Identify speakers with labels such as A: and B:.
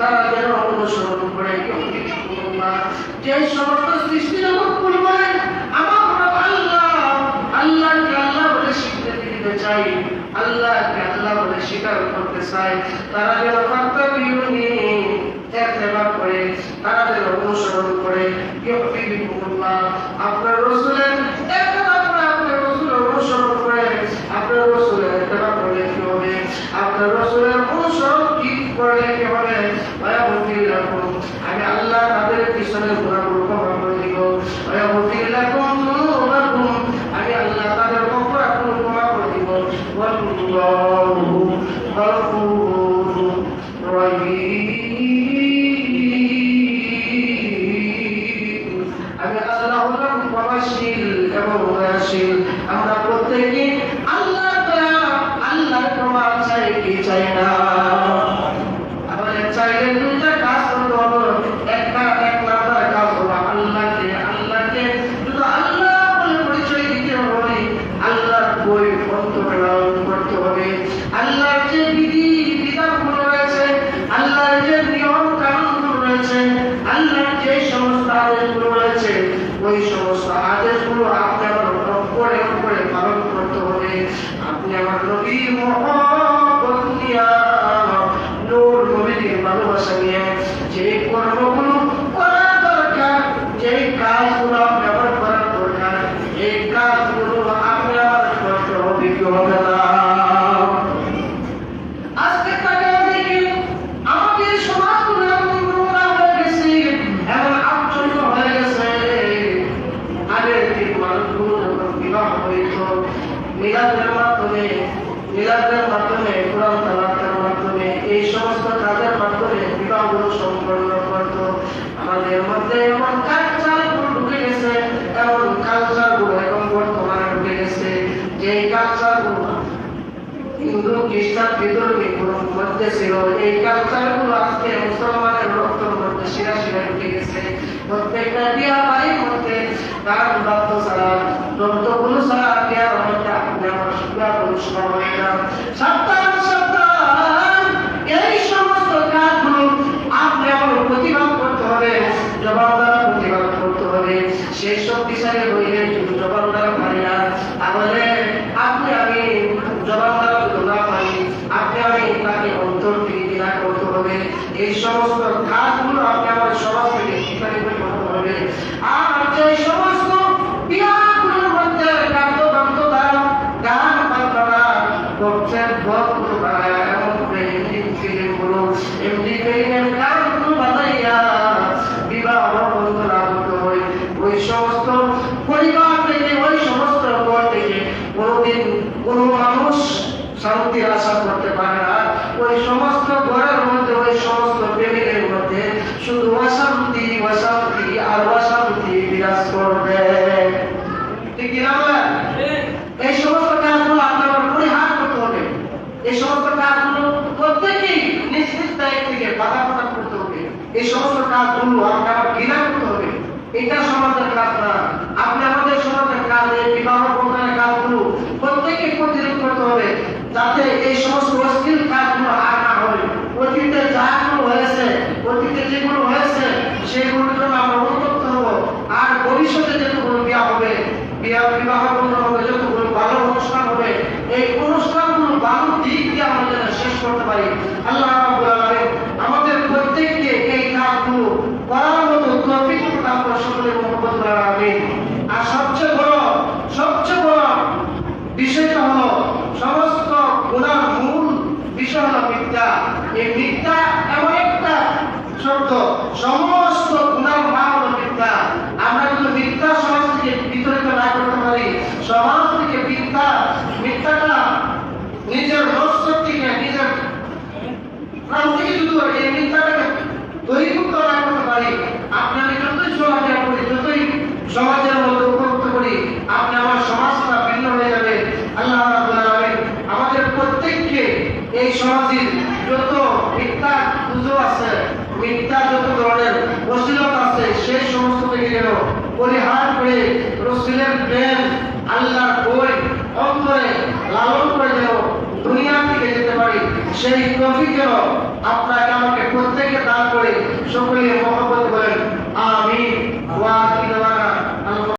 A: তারা যেন অনুসরণ করে। যে সমস্ত সৃষ্টি জগৎ পরিমাণ আমার আল্লাহ আল্লাহ বলে স্বীকৃতি দিতে চাই, আল্লাহকে আল্লাহ বলে স্বীকার করতে চাই। তারা যেন ফাত্তাবিউনি করে, তারা যেন অনুসরণ করে। আপনার রসুলের আপনার রসুল অনুসরণ করে, আপনার করে আপনার রসুলের কি চাই না। আল্লাহ যে বিধি বিধানগুলো রয়েছে রয়েছে, আল্লাহর যে সমস্ত আদেশগুলো রয়েছে, ওই সমস্ত আদেশগুলো আপনি আমার অপরে অপরে পালন করতে হবে। আপনি আমার নবীর মহব্বত নিয়া নূর নবীর ভালোবাসা নিয়ে যে কর্মগুলো করা দরকার যে কাজগুলো আপনি আমার করার দরকার এই কাজগুলো আপনি আমার করতে হবে কি হবে না আজকে তাকে দেখি আমাদের সমাজগুলো এমন নোংরা হয়ে গেছে এমন আশ্চর্য হয়ে গেছে আগের দিন মানুষগুলো যখন বিবাহ হইত মিলাদের মাধ্যমে মিলাদের মাধ্যমে কোরআন তালাতের মাধ্যমে এই সমস্ত কাজের মাধ্যমে বিবাহগুলো সম্পন্ন করত আমাদের মধ্যে এমন কালচারগুলো ঢুকে গেছে এমন কালচারগুলো এখন বর্তমানে ঢুকে গেছে যে কালচারগুলো হিন্দু প্রতিবাদ করতে হবে জবাবদার প্রতিবাদ করতে হবে। সেই সব বিষয়ে হইলে যদি জবাবদার পারি না তাহলে আপনি আমি জবাবদার যদি না পারি আপনি আমি তাকে অন্তর থেকে ঘৃণা করতে হবে এই সমস্ত কাজগুলো আপনি আমার সমাজ থেকে করতে হবে আর যে সমস্ত বিয়াগুলোর মধ্যে কার্যকান্তরা গান বাজনা করছেন ভক্ত বানায় এমন ওই সমস্ত পরিবার থেকে, ওই সমস্ত ঘর থেকে কোনোদিন কোনো মানুষ শান্তির আশা করতে পারে না। ওই সমস্ত ঘরের মধ্যে ওই সমস্ত প্রেমিকের মধ্যে শুধু অশান্তি অশান্তি আর অশান্তি বিরাজ করবে এই সমস্ত কাজগুলো আপনার পরিহার করতে হবে। এই সমস্ত কাজগুলো প্রত্যেকেই নিজ নিজ দায়িত্ব থেকে বাধা প্রদান করতে হবে। এই সমস্ত কাজগুলো আপনার ঘৃণা করতে হবে। এটা সমাজের কাজ না আপনি আমাদের সমাজের কাজ এই বিবাহ বন্ধনের কাজগুলো প্রত্যেকে প্রতিরোধ করতে হবে যাতে এই সমস্ত অশ্লীল কাজগুলো আর না হয় অতীতে যাগুলো হয়েছে অতীতে যেগুলো হয়েছে সেগুলোর জন্য আমরা উন্নত হব আর ভবিষ্যতে যেগুলো বিয়া হবে বিয়া বিবাহ বন্ধন হবে যতগুলো ভালো অনুষ্ঠান হবে এই অনুষ্ঠানগুলো ভালো দিক দিয়ে আমরা যেন শেষ করতে পারি। আল্লাহ আমাদের প্রত্যেককে এই কাজগুলো করার মতো তৌফিক প্রদান করে সকলের মহব্বত করার আমিন আর সবচেয়ে বড় সবচেয়ে বড় বিষয়টা হলো সমস্ত গুণার মূল বিষয় হলো মিথ্যা এই মিথ্যা এমন একটা শব্দ সমস্ত গুণার মা হলো মিথ্যা আমরা যদি মিথ্যা সমাজ থেকে বিতরিত না করতে পারি সমাজ থেকে মিথ্যা মিথ্যাটা নিজের রস্ত থেকে নিজের প্রাণ থেকে যদি এই মিথ্যাটাকে দৈরিভুক্ত না করতে পারি আপনাকে যতই সমাজে করি যতই সমাজের মধ্যে উপলব্ধ করি আপনি আমার সমাজটা ভিন্ন হয়ে যাবে আল্লাহ রাব্বুল আলামিন আমাদের প্রত্যেককে এই সমাজের যত মিথ্যা পুজো আছে মিথ্যা যত ধরনের অশ্লীলতা আছে সেই সমস্ত থেকে যেন পরিহার করে রসুলের প্রেম, আল্লাহর বই, অন্তরে লালন করে যেন দুনিয়া থেকে যেতে পারি, সেই তফিক যেন আপনাকে, আমাকে প্রত্যেকে দান করে সকলে